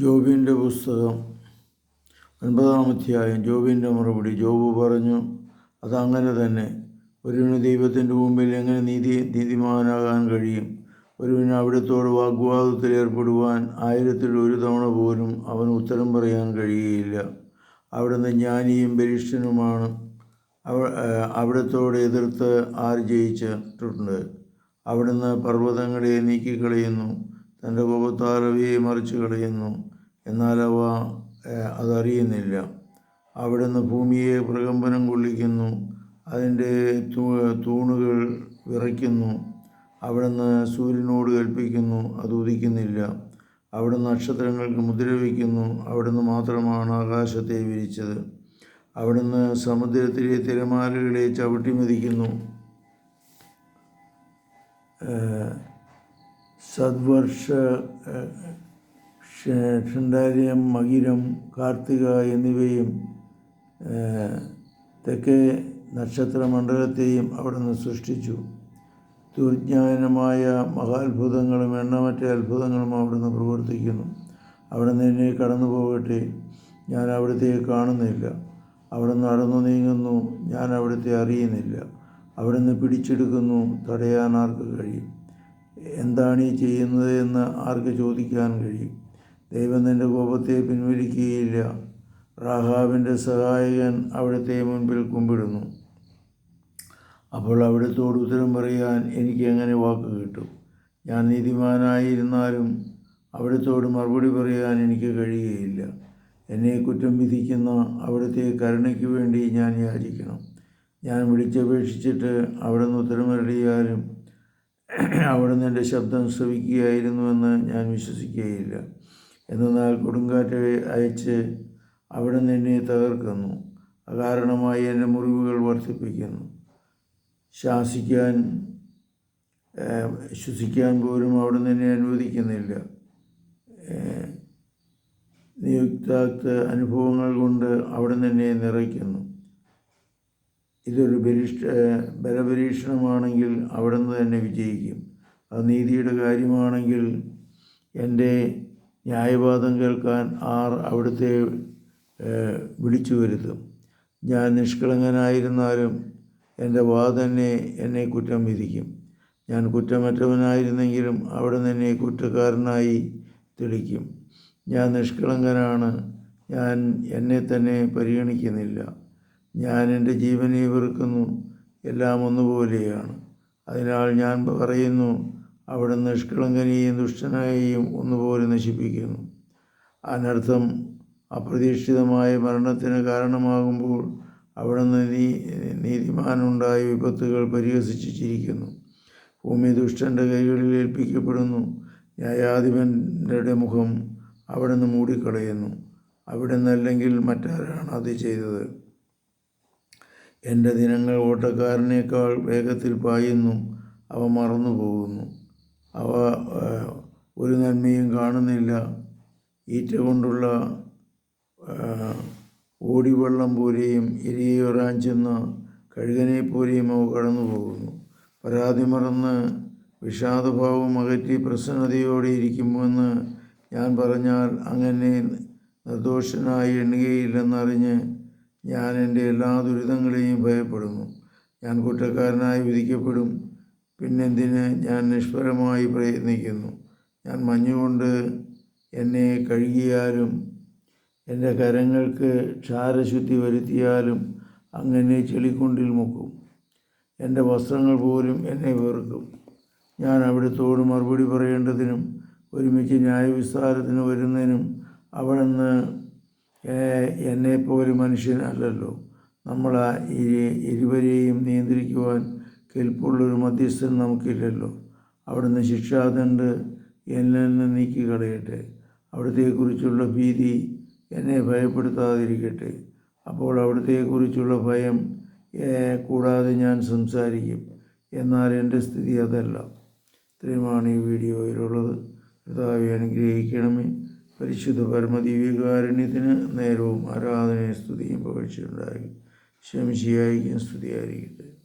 ജോബിന്റെ പുസ്തകം ഒൻപതാം അധ്യായം. ജോബിന്റെ മറുപടി. ജോബ് പറഞ്ഞു അതങ്ങനെ തന്നെ. ഒരുവിന് ദൈവത്തിന്റെ മുമ്പിൽ എങ്ങനെ നീതി നീതിമാനാകാൻ കഴിയും? ഒരുവിന് അവിടത്തോട് വാഗ്വാദത്തിൽ ഏർപ്പെടുവാൻ ആയിരത്തിൽ ഒരു തവണ പോലും അവന് ഉത്തരം പറയാൻ കഴിയുകയില്ല. അവിടുന്ന് ജ്ഞാനിയും ബലിഷ്ഠനുമാണ് അവ അവിടത്തോട് എതിർത്ത് ആർ ജയിച്ചിട്ടുണ്ട്? അവിടുന്ന് പർവതങ്ങളെ നീക്കിക്കളയുന്നു തന്റെ കോപത്താലവയെ മറിച്ച് കളയുന്നു എന്നാൽ അവ അതറിയുന്നില്ല. അവിടുന്ന് ഭൂമിയെ പ്രകമ്പനം കൊള്ളിക്കുന്നു. അതിന്റെ തൂണുകൾ വിറയ്ക്കുന്നു. അവിടുന്ന് സൂര്യനോട് കൽപ്പിക്കുന്നു. അത് ഉദിക്കുന്നില്ല. അവിടുന്ന് നക്ഷത്രങ്ങൾക്ക് മുദ്ര വയ്ക്കുന്നു. അവിടുന്ന് മാത്രമാണ് ആകാശത്തെ വിരിച്ചത്. അവിടുന്ന് സമുദ്രത്തിലെ തിരമാലകളെ ചവിട്ടി മതിക്കുന്നു. സദ്വർഷ ഷണ്ടാര്യം മകിരം കാർത്തിക എന്നിവയും തെക്കേ നക്ഷത്രമണ്ഡലത്തെയും അവിടുന്ന് സൃഷ്ടിച്ചു. ദുർജ്ഞാനമായ മഹാത്ഭുതങ്ങളും എണ്ണമറ്റ അത്ഭുതങ്ങളും അവിടുന്ന് പ്രവർത്തിക്കുന്നു. അവിടുന്ന് എന്നെ കടന്നു പോകട്ടെ. ഞാൻ അവിടുത്തെ കാണുന്നില്ല. അവിടുന്ന് നടന്നു നീങ്ങുന്നു. ഞാൻ അവിടുത്തെ അറിയുന്നില്ല. അവിടുന്ന് പിടിച്ചെടുക്കുന്നു. തടയാൻ ആർക്ക് കഴിയും? എന്താണ് ഈ ചെയ്യുന്നത് എന്ന് ആർക്ക് ചോദിക്കാൻ കഴിയും? ദൈവം കോപത്തെ പിൻവലിക്കുകയില്ല. റാഹാബിന്റെ സഹായകൻ അവിടുത്തെ മുൻപിൽ കുമ്പിടുന്നു. അപ്പോൾ അവിടുത്തോട് ഉത്തരം പറയാൻ എനിക്ക് എങ്ങനെ വാക്ക് കിട്ടും? ഞാൻ നീതിമാനായിരുന്നാലും അവിടുത്തോട് മറുപടി പറയാൻ എനിക്ക് കഴിയുകയില്ല. എന്നെ കുറ്റം വിധിക്കുന്ന അവിടുത്തെ കരുണയ്ക്ക് വേണ്ടി ഞാൻ യാചിക്കണം. ഞാൻ വിളിച്ചപേക്ഷിച്ചിട്ട് അവിടുന്ന് ഉത്തരമരടിയാലും അവിടുന്ന് എന്റെ ശബ്ദം ശ്രവിക്കുകയായിരുന്നുവെന്ന് ഞാൻ വിശ്വസിക്കുകയില്ല. എന്നാൽ കൊടുങ്കാറ്റ് അയച്ച് അവിടെ നിന്നെ തകർക്കുന്നു. അകാരണമായി എന്റെ മുറിവുകൾ വർദ്ധിപ്പിക്കുന്നു. ശാസിക്കാൻ ശ്വസിക്കാൻ പോലും അവിടെ നിന്നെ അനുവദിക്കുന്നില്ല. നിയുക്താക്ത അനുഭവങ്ങൾ കൊണ്ട് അവിടെ നിന്നെ നിറയ്ക്കുന്നു. ഇതൊരു ബലിഷ്ഠ ബലപരീക്ഷണമാണെങ്കിൽ അവിടെ നിന്ന് തന്നെ വിജയിക്കും. അത് നീതിയുടെ കാര്യമാണെങ്കിൽ എന്റെ ന്യായവാദം കേൾക്കാൻ ആർ അവിടുത്തെ വിളിച്ചു വരുത്തും. ഞാൻ നിഷ്കളങ്കനായിരുന്നാലും എന്റെ വാദന്നെ എന്നെ കുറ്റം വിധിക്കും. ഞാൻ കുറ്റമറ്റവനായിരുന്നെങ്കിലും അവിടെ എന്നെ കുറ്റക്കാരനായി തെളിക്കും. ഞാൻ നിഷ്കളങ്കനാണ്. ഞാൻ എന്നെ തന്നെ പരിഗണിക്കുന്നില്ല. ഞാൻ എന്റെ ജീവനെ വെറുക്കുന്നു. എല്ലാം ഒന്നുപോലെയാണ്. അതിനാൽ ഞാൻ പറയുന്നു അവിടെ നിഷ്കളങ്കനെയും ദുഷ്ടനായെയും ഒന്നുപോലെ നശിപ്പിക്കുന്നു. അനർത്ഥം അപ്രതീക്ഷിതമായ മരണത്തിന് കാരണമാകുമ്പോൾ അവിടുന്ന് നീ നീതിമാനുണ്ടായ വിപത്തുകൾ പരിഹസിച്ച് ചിരിക്കുന്നു ഭൂമി ദുഷ്ടന്റെ കൈകളിൽ ഏൽപ്പിക്കപ്പെടുന്നു. ന്യായാധിപന്റെ മുഖം അവിടുന്ന് മൂടിക്കളയുന്നു. അവിടെ നിന്നല്ലെങ്കിൽ മറ്റാരാണ് അത് ചെയ്തത്? എന്റെ ദിനങ്ങൾ ഓട്ടക്കാരനേക്കാൾ വേഗത്തിൽ പായുന്നു. അവ മറന്നു പോകുന്നു അവ ഒരു നന്മയും കാണുന്നില്ല. ഈറ്റ കൊണ്ടുള്ള ഓടിവെള്ളം പോലെയും ഇരയുറാൻ ചെന്ന കഴുകനെ പോലെയും അവ കടന്നു പോകുന്നു പരാതി മറന്ന് വിഷാദഭാവം അകറ്റി പ്രസന്നതയോടെ ഇരിക്കുമെന്ന് ഞാൻ പറഞ്ഞാൽ അങ്ങനെ നിർദോഷനായി എണ്ണുകയില്ലെന്നറിഞ്ഞ് ഞാൻ എന്റെ എല്ലാ ദുരിതങ്ങളെയും ഭയപ്പെടുന്നു. ഞാൻ കുറ്റക്കാരനായി വിധിക്കപ്പെടും. പിന്നെന്തിന്? ഞാൻ നിഷ്ഫലമായി പ്രയത്നിക്കുന്നു. ഞാൻ മഞ്ഞുകൊണ്ട് എന്നെ കഴുകിയാലും എന്റെ കരങ്ങൾക്ക് ക്ഷാരശുദ്ധി വരുത്തിയാലും അങ്ങനെ ചെളിക്കുണ്ടിൽ മുക്കും. എന്റെ വസ്ത്രങ്ങൾ പോലും എന്നെ വെറുക്കും. ഞാൻ അവിടുത്തോട് മറുപടി പറയേണ്ടതിനും ഒരുമിച്ച് ന്യായവിസ്താരത്തിന് വരുന്നതിനും അവിടുന്ന് എന്നെപ്പോലെ മനുഷ്യനല്ലല്ലോ നമ്മൾ ഇരുവരെയും നിയന്ത്രിക്കുവാൻ കെൽപ്പുള്ളൊരു മധ്യസ്ഥൻ നമുക്കില്ലല്ലോ. അവിടുന്ന് ശിക്ഷാദണ്ട് എന്നിൽ നിന്ന് നീക്കി കളയട്ടെ അവിടത്തെക്കുറിച്ചുള്ള ഭീതി എന്നെ ഭയപ്പെടുത്താതിരിക്കട്ടെ. അപ്പോൾ അവിടത്തെക്കുറിച്ചുള്ള ഭയം കൂടാതെ ഞാൻ സംസാരിക്കും. എന്നാൽ എന്റെ സ്ഥിതി അതല്ല. ഇത്രയുമാണ് ഈ വീഡിയോയിലുള്ളത്. കർത്താവെ അനുഗ്രഹിക്കണമേ. പരിശുദ്ധ പരമദിവ്യകാരുണ്യത്തിന് നേരവും ആരാധനയും സ്തുതിയും പകഴ്ചയുണ്ടായി ശംശിയായിരിക്കും സ്തുതിയായിരിക്കട്ടെ.